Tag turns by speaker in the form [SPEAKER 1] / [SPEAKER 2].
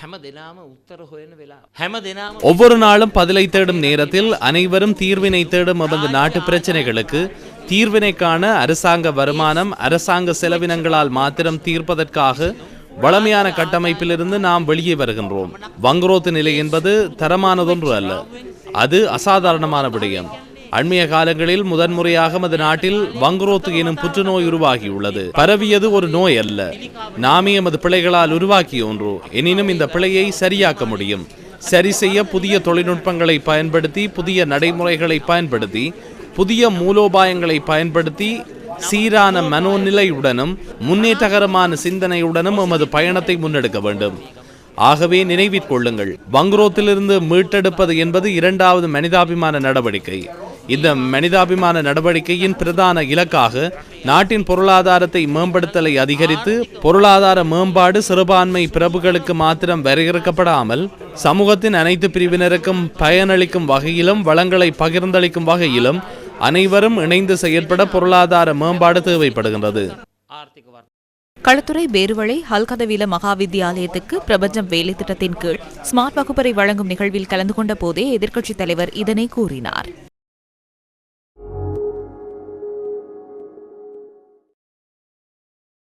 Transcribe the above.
[SPEAKER 1] හැම දෙනාම උත්තර හොයන වෙලා හැම දෙනාම
[SPEAKER 2] ஒவ்வொரு நாளும் பதிலை தேடும் நேரத்தில் அனைவரும் தீர்வினை தேடும் நமது நாட்டு பிரச்சனைகளுக்கு தீர்வினை காண அரசாங்க வருமானம் அரசாங்க செலவினங்களால் மாத்திரம் தீர்ப்பதற்காக வளமையான கட்டமைப்பிலிருந்து நாம் வெளியே வருகின்றோம் வங்குரோத்து நிலை என்பது தரமானதொன்று அல்ல அது அசாதாரணமான விடயம் அண்மைய காலங்களில் முதன்முறையாக நமது நாட்டில் வங்குரோத்து எனும் புற்றுநோய் உருவாகியுள்ளது. பரவியது ஒரு நோய் அல்ல. நாமே எமது பிழைகளால் உருவாக்கிய ஒன்று. எனினும் இந்த பிழையை சரியாக்க முடியும். சரி செய்ய புதிய தொழில்நுட்பங்களை பயன்படுத்தி புதிய நடைமுறைகளை பயன்படுத்தி புதிய மூலோபாயங்களை பயன்படுத்தி சீரான மனோநிலையுடனும் முன்னேற்றகரமான சிந்தனையுடனும் எமது பயணத்தை முன்னெடுக்க வேண்டும். ஆகவே நினைவிற்கொள்ளுங்கள் வங்குரோத்திலிருந்து மீட்டெடுப்பது என்பது இரண்டாவது மனிதாபிமான நடவடிக்கை. இந்த மனிதாபிமான நடவடிக்கையின் பிரதான இலக்காக நாட்டின் பொருளாதாரத்தை மேம்படுத்தலை அதிகரித்து பொருளாதார மேம்பாடு சிறுபான்மை பிரபுகளுக்கு மாத்திரம் வரையறுக்கப்படாமல் சமூகத்தின் அனைத்து பிரிவினருக்கும் பயனளிக்கும் வகையிலும் வளங்களை பகிர்ந்தளிக்கும் வகையிலும் அனைவரும் இணைந்து செயற்பட பொருளாதார மேம்பாடு தேவைப்படுகின்றது.
[SPEAKER 3] களத்துறை பேருவளை ஹல்கதவீல மகாவித்யாலயத்துக்கு பிரபஞ்சம் வேலை திட்டத்தின் கீழ் ஸ்மார்ட் வகுப்பறை வழங்கும் நிகழ்வில் கலந்து கொண்ட போதே எதிர்க்கட்சித் தலைவர் இதனை கூறினார்.